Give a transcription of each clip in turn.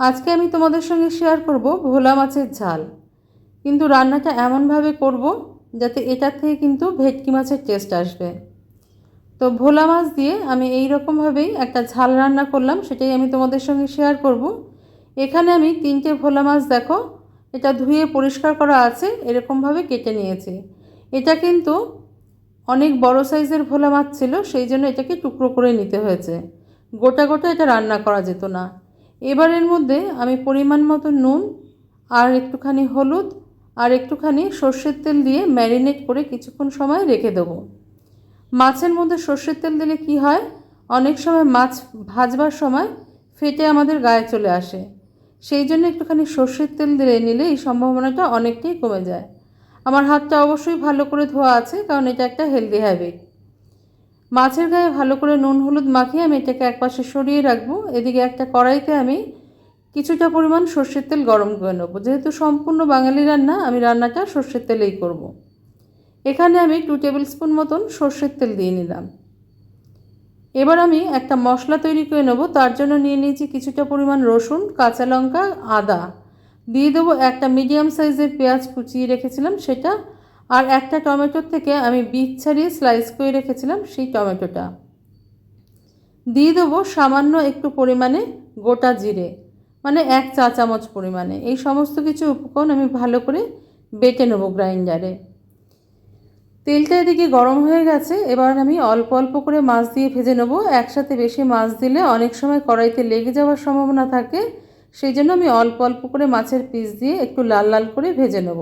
আজকে আমি তোমাদের সঙ্গে শেয়ার করব ভোলা মাছের ঝাল। কিন্তু রান্নাটা এমনভাবে করব যাতে এটার থেকে কিন্তু ভেটকি মাছের টেস্ট আসবে। তো ভোলা মাছ দিয়ে আমি এই রকমভাবেই একটা ঝাল রান্না করলাম, সেটাই আমি তোমাদের সঙ্গে শেয়ার করব। এখানে আমি তিনটে ভোলা মাছ দেখো, এটা ধুয়ে পরিষ্কার করা আছে, এরকমভাবে কেটে নিয়েছি। এটা কিন্তু অনেক বড় সাইজের ভোলা মাছ ছিল, সেই জন্য এটাকে টুকরো করে নিতে হয়েছে। গোটা গোটা এটা রান্না করা যেত না। এবারের মধ্যে আমি পরিমাণ মতো নুন আর একটুখানি হলুদ আর একটুখানি সর্ষের তেল দিয়ে ম্যারিনেট করে কিছুক্ষণ সময় রেখে দেবো। মাছের মধ্যে সর্ষের তেল দিলে কি হয়? অনেক সময় মাছ ভাজবার সময় ফেটে আমাদের গায়ে চলে আসে। সেই জন্য একটুখানি সর্ষের তেল দিলে নিলে এই সম্ভাবনাটা অনেকটাই কমে যায়। আমার হাতটা অবশ্যই ভালো করে ধোয়া আছে কারণ এটা একটা হেলদি হ্যাবিট মাছের গায়ে ভালো করে নুন, হলুদ মাখিয়ে আমি এটাকে একপাশে সরিয়ে রাখব। এদিকে একটা কড়াইতে আমি কিছুটা পরিমাণ সর্ষের তেল গরম করে নেব। যেহেতু সম্পূর্ণ বাঙালি রান্না, আমি রান্নাটা সর্ষের তেলেই করব। এখানে আমি টু টেবিল স্পুন মতন সর্ষের তেল দিয়ে নিলাম। এবার আমি একটা মশলা তৈরি করে নেব। তার জন্য নিয়ে নিয়েছি কিছুটা পরিমাণ রসুন, কাঁচা লঙ্কা, আদা। দিয়ে দেবো একটা মিডিয়াম সাইজের পেঁয়াজ কুচিয়ে রেখেছিলাম, সেটা আর একটা টমেটোর থেকে আমি বীজ ছাড়িয়ে স্লাইস করে রেখেছিলাম, সেই টমেটোটা। দিয়ে দেবো সামান্য একটু পরিমাণে গোটা জিরে মানে এক চা চামচ পরিমাণে। এই সমস্ত কিছু উপকরণ আমি ভালো করে বেটে নেব গ্রাইন্ডারে। তেলটা এদিকে গরম হয়ে গেছে, এবার আমি অল্প অল্প করে মাছ দিয়ে ভেজে নেব। একসাথে বেশি মাছ দিলে অনেক সময় কড়াইতে লেগে যাওয়ার সম্ভাবনা থাকে, সেই জন্য আমি অল্প অল্প করে মাছের পিস দিয়ে একটু লাল লাল করে ভেজে নেব।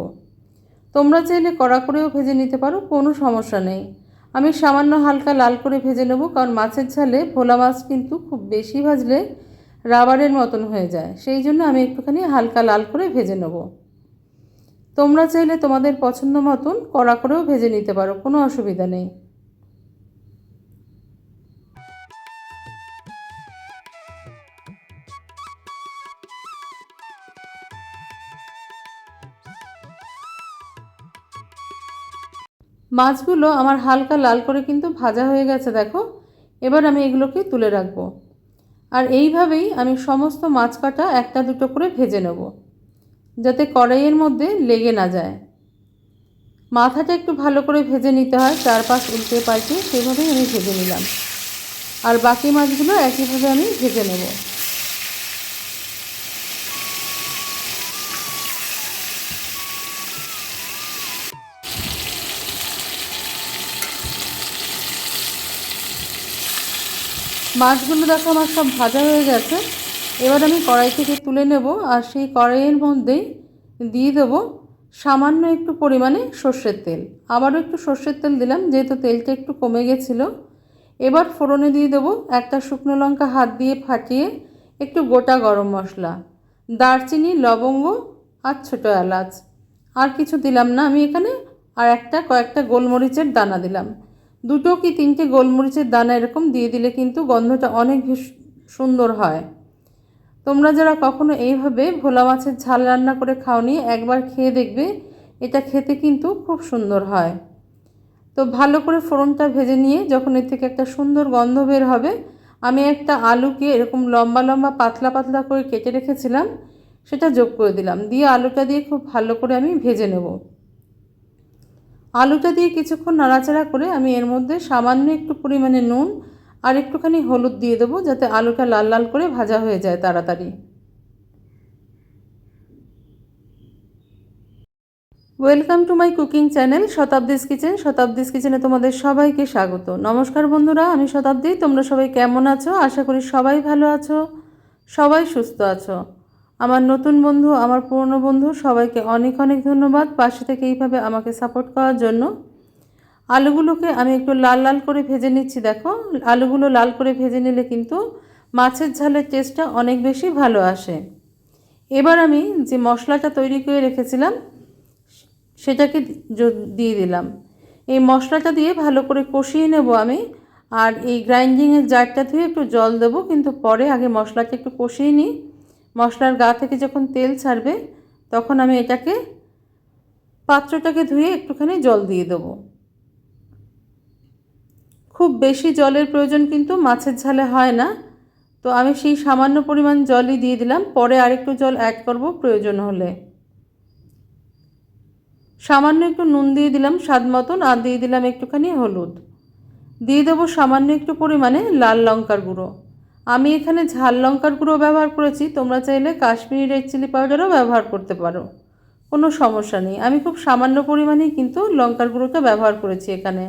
তোমরা চাইলে কড়া করেও ভেজে নিতে পারো, কোনো সমস্যা নেই। আমি সামান্য হালকা লাল করে ভেজে নেব, কারণ মাছের ঝালে ভোলা মাছ কিন্তু খুব বেশি ভাজলে রাবারের মতন হয়ে যায়। সেই জন্য আমি একটুখানি হালকা লাল করে ভেজে নেব। তোমরা চাইলে তোমাদের পছন্দ মতন কড়া করেও ভেজে নিতে পারো, কোনো অসুবিধা নেই। মাছগুলো আমার হালকা লাল করে কিন্তু ভাজা হয়ে গেছে, দেখো। এবার আমি এগুলোকে তুলে রাখব। আর এইভাবেই আমি সমস্ত মাছ কাটা একটা দুটো করে ভেজে নেব, যাতে কড়াইয়ের মধ্যে লেগে না যায়। মাথাটা একটু ভালো করে ভেজে নিতে হয়, চারপাশ উল্টে পাল্টে, সেভাবেই আমি ভেজে নিলাম। আর বাকি মাছগুলো একইভাবে আমি ভেজে নেব। মাছগুলো দেখো আমার সব ভাজা হয়ে গেছে। এবার আমি কড়াই থেকে তুলে নেব আর সেই কড়াইয়ের মধ্যেই দিয়ে দেবো সামান্য একটু পরিমাণে সর্ষের তেল। আবারও একটু সর্ষের তেল দিলাম, যেহেতু তেলটা একটু কমে গেছিল। এবার ফোড়নে দিয়ে দেবো একটা শুকনো লঙ্কা হাত দিয়ে ফাটিয়ে একটু গোটা গরম মশলা, দারচিনি, লবঙ্গ আর ছোটো এলাচ। আর কিছু দিলাম না, আমি এখানে আর একটা কয়েকটা গোলমরিচের দানা দিলাম। দুটো কি তিনটে গোলমরিচের দানা এরকম দিয়ে দিলে কিন্তু গন্ধটা অনেক সুন্দর হয়। তোমরা যারা কখনো এইভাবে ভোলা মাছের ঝাল রান্না করে খাওনি, একবার খেয়ে দেখবে এটা খেতে কিন্তু খুব সুন্দর হয়। তো ভালো করে ফোড়নটা ভেজে নিয়ে যখন এর থেকে একটা সুন্দর গন্ধ বের হবে, আমি একটা আলুকে এরকম লম্বা লম্বা পাতলা পাতলা করে কেটে রেখেছিলাম, সেটা যোগ করে দিলাম। দিয়ে আলুটা দিয়ে খুব ভালো করে আমি ভেজে নেব। আলুটা দিয়ে কিছুক্ষণ নাড়াচাড়া করে আমি এর মধ্যে সামান্য একটু পরিমাণে নুন আর একটুখানি হলুদ দিয়ে দেবো যাতে আলুটা লাল লাল করে ভাজা হয়ে যায় তাড়াতাড়ি। Welcome to my cooking channel Shatabdi's kitchen. Shatabdi's কিচেনে তোমাদের সবাইকে স্বাগত। নমস্কার বন্ধুরা, আমি শতাব্দী। তোমরা সবাই কেমন আছো? আশা করি সবাই ভালো আছো, সবাই সুস্থ আছো। আমার নতুন বন্ধু, আমার পুরনো বন্ধু, সবাইকে অনেক অনেক ধন্যবাদ পাশে থেকে এইভাবে আমাকে সাপোর্ট করার জন্য। আলুগুলোকে আমি একটু লাল লাল করে ভেজে নিচ্ছি, দেখো। আলুগুলো লাল করে ভেজে নিলে কিন্তু মাছের ঝালের টেস্টটা অনেক বেশি ভালো আসে। এবার আমি যে মশলাটা তৈরি করে রেখেছিলাম, সেটাকে দিয়ে দিলাম। এই মশলাটা দিয়ে ভালো করে কষিয়ে নেব আমি, আর এই গ্রাইন্ডিংয়ের জারটা ধুয়ে একটু জল দেবো, কিন্তু পরে আগে মশলাটা একটু কষিয়ে নিই। মশলার গা থেকে যখন তেল ছাড়বে, তখন আমি এটাকে পাত্রটাকে ধুয়ে একটুখানি জল দিয়ে দেবো। খুব বেশি জলের প্রয়োজন কিন্তু মাছের ঝালে হয় না। তো আমি সেই সামান্য পরিমাণ জলই দিয়ে দিলাম। পরে আরেকটু জল অ্যাড করব প্রয়োজন হলে। সামান্য একটু নুন দিয়ে দিলাম স্বাদ মতন, আর দিয়ে দিলাম একটুখানি হলুদ। দিয়ে দেবো সামান্য একটু পরিমাণে লাল লঙ্কার গুঁড়ো। আমি এখানে ঝাল লঙ্কার গুঁড়ো ব্যবহার করেছি, তোমরা চাইলে কাশ্মীরি রেড চিলি পাউডারও ব্যবহার করতে পারো। কোনো সমস্যা নেই। আমি খুব সামান্য পরিমাণেই কিন্তু লঙ্কার গুঁড়োটা ব্যবহার করেছি এখানে,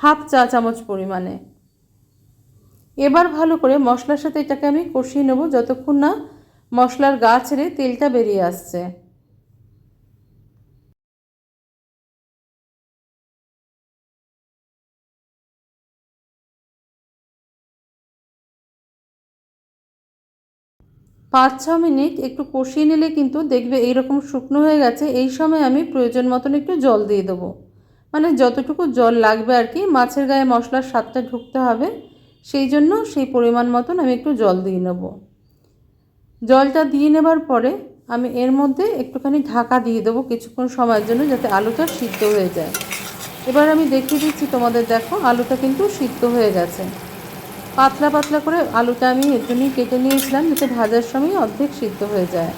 হাফ চা চামচ পরিমাণে। এবার ভালো করে মশলার সাথে এটাকে আমি কষিয়ে নেব, যতক্ষণ না মশলার গা ছেড়ে তেলটা বেরিয়ে আসছে। পাঁচ ছ মিনিট একটু কষিয়ে নিলে কিন্তু দেখবে এইরকম শুকনো হয়ে গেছে, এই সময় আমি প্রয়োজন মতন একটু জল দিয়ে দেবো। মানে যতটুকু জল লাগবে আর কি, মাছের গায়ে মশলার স্বাদটা ঢুকতে হবে, সেই জন্য সেই পরিমাণ মতন আমি একটু জল দিয়ে নেব। জলটা দিয়ে নেবার পরে আমি এর মধ্যে একটুখানি ঢাকা দিয়ে দেবো কিছুক্ষণ সময়ের জন্য যাতে আলুটা সিদ্ধ হয়ে যায়। এবার আমি দেখিয়ে দিচ্ছি তোমাদের, দেখো আলুটা কিন্তু সিদ্ধ হয়ে গেছে। পাতলা পাতলা করে আলুটা আমি এর জন্যই কেটে নিয়েছিলাম যাতে ভাজার সময় অর্ধেক সিদ্ধ হয়ে যায়।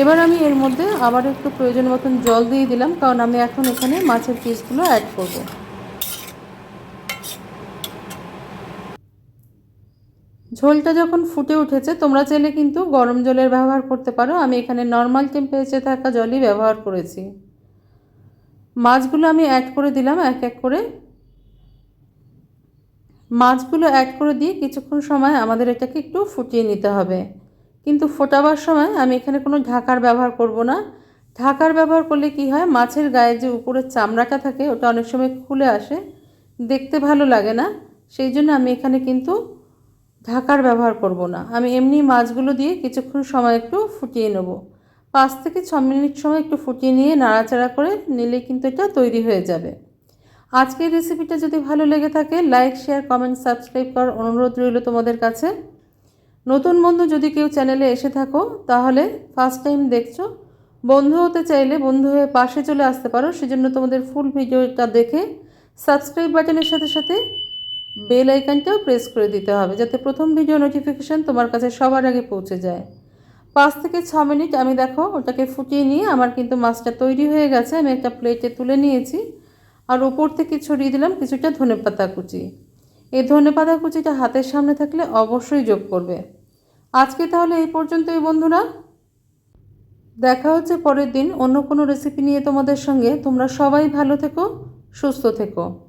এবার আমি এর মধ্যে আবার একটু প্রয়োজন মতন জল দিয়ে দিলাম, কারণ আমি এখন এখানে মাছের পিসগুলো অ্যাড করব। ঝোলটা যখন ফুটে উঠেছে, তোমরা চাইলে কিন্তু গরম জলের ব্যবহার করতে পারো। আমি এখানে নর্মাল টেম্পারেচারে থাকা জলই ব্যবহার করেছি। মাছগুলো আমি অ্যাড করে দিলাম, এক এক করে মাছগুলো অ্যাড করে দিয়ে কিছুক্ষণ সময় আমাদের এটাকে একটু ফুটিয়ে নিতে হবে। কিন্তু ফোটাবার সময় আমি এখানে কোনো ঢাকার ব্যবহার করব না। ঢাকার ব্যবহার করলে কি হয়? মাছের গায়ে যে উপরের চামড়াটা থাকে, ওটা অনেক সময় খুলে আসে। দেখতে ভালো লাগে না। সেই জন্য আমি এখানে কিন্তু ঢাকার ব্যবহার করব না। আমি এমনি মাছগুলো দিয়ে কিছুক্ষণ সময় একটু ফুটিয়ে নেব। পাঁচ থেকে ছ মিনিট সময় একটু ফুটিয়ে নিয়ে নাড়াচাড়া করে নিলে কিন্তু এটা তৈরি হয়ে যাবে। আজকের রেসিপিটা যদি ভালো লেগে থাকে লাইক শেয়ার কমেন্ট সাবস্ক্রাইব করার অনুরোধ রইল তোমাদের কাছে। নতুন বন্ধু যদি কেউ চ্যানেলে এসে থাকো, তাহলে ফার্স্ট টাইম দেখছ, বন্ধু হতে চাইলে বন্ধু হয়ে পাশে চলে আসতে পারো। সেজন্য তোমাদের ফুল ভিডিওটা দেখে সাবস্ক্রাইব বাটনের সাথে সাথে বেল আইকনটাও প্রেস করে দিতে হবে, যাতে প্রথম ভিডিও নোটিফিকেশান তোমার কাছে সবার আগে পৌঁছে যায়। পাঁচ থেকে ছ মিনিট আমি দেখো ওটাকে ফুটিয়ে নিয়ে আমার কিন্তু মাছটা তৈরি হয়ে গেছে। আমি একটা প্লেটে তুলে নিয়েছি। আর ওপর থেকে ছড়িয়ে দিলাম কিছুটা ধনে পাতা কুচি। এই ধনে পাতা কুচিটা হাতের সামনে থাকলে অবশ্যই যোগ করবে। আজকে তাহলে এই পর্যন্তই বন্ধুরা। দেখা হচ্ছে পরের দিন অন্য কোনো রেসিপি নিয়ে তোমাদের সঙ্গে। তোমরা সবাই ভালো থেকো, সুস্থ থেকো।